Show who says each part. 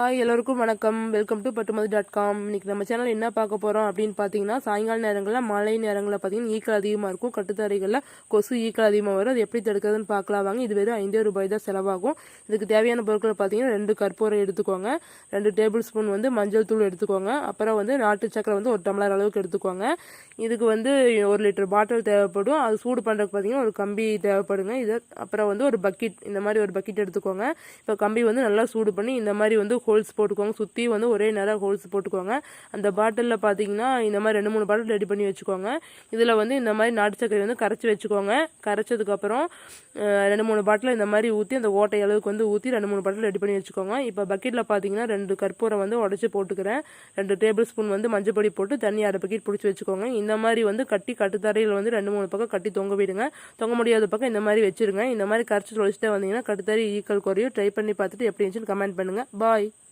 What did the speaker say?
Speaker 1: Hi எல்லோருக்கும் வணக்கம். Welcome to Pattumathi dot com இன்றைக்கி நம்ம சேனல் என்ன பார்க்க போகிறோம் அப்படின்னு பார்த்தீங்கன்னா சாயங்கால நேரங்களில் மழை நேரங்களில் பார்த்தீங்கன்னா ஈக்கள் அதிகமாக இருக்கும். கட்டுத்தரைகளில் கொசு ஈக்கள் அதிகமாக வரும். அது எப்படி தடுக்கிறதுன்னு பார்க்கலாம். வாங்க இது வெறும் ஐந்தே ரூபாய் தான் செலவாகும். இதுக்கு தேவையான பொருட்கள் பார்த்தீங்கன்னா ரெண்டு கற்பூரம் எடுத்துக்கோங்க. ரெண்டு டேபிள் ஸ்பூன் வந்து மஞ்சள் தூள் எடுத்துக்கோங்க. அப்புறம் வந்து நாட்டு சக்கரை வந்து ஒரு டம்ளர் அளவுக்கு எடுத்துக்கோங்க. இதுக்கு வந்து ஒரு லிட்டர் பாட்டில் தேவைப்படும். அது சூடு பண்ணுறதுக்கு பார்த்தீங்கன்னா ஒரு கம்பி தேவைப்படுங்க. இது அப்புறம் வந்து ஒரு பக்கெட் இந்த மாதிரி ஒரு பக்கெட் எடுத்துக்கோங்க. இப்போ கம்பி வந்து நல்லா சூடு பண்ணி இந்த மாதிரி வந்து ஹோல்ஸ் போட்டுக்கோங்க. சுற்றி வந்து ஒரே நேரம் ஹோல்ஸ் போட்டுக்கோங்க. அந்த பாட்டிலில் பார்த்தீங்கன்னா இந்த மாதிரி ரெண்டு மூணு பாட்டில் ரெடி பண்ணி வச்சுக்கோங்க. இதில் வந்து இந்த மாதிரி நாட்டு சர்க்கரை வந்து கரைச்சி வச்சுக்கோங்க. கரைச்சதுக்கப்புறம் ரெண்டு மூணு பாட்டில் இந்த மாதிரி ஊற்றி அந்த ஓட்டை அளவுக்கு வந்து ஊற்றி ரெண்டு மூணு பாட்டில் ரெடி பண்ணி வச்சுக்கோங்க. இப்போ பக்கெட்டில் பார்த்தீங்கன்னா ரெண்டு கற்பூரம் வந்து உடச்சி போட்டுக்கிறேன். ரெண்டு டேபிள் ஸ்பூன் வந்து மஞ்சள் பொடி போட்டு தண்ணி அரை பக்கெட் பிடிச்சி வச்சுக்கோங்க. இந்த மாதிரி வந்து கட்டி கட்டுத்தரையில் வந்து ரெண்டு மூணு பக்கம் கட்டி தொங்க விடுங்க. தொங்க முடியாத பக்கம் இந்த மாதிரி வச்சுருங்க. இந்த மாதிரி கரைச்சி தொழிச்சிட்டே வந்தீங்கன்னா கட்டுத்தறி ஈக்கல் குறையும். ட்ரை பண்ணி பார்த்துட்டு எப்படி இருந்துச்சுன்னு கமெண்ட் பண்ணுங்கள் பாய்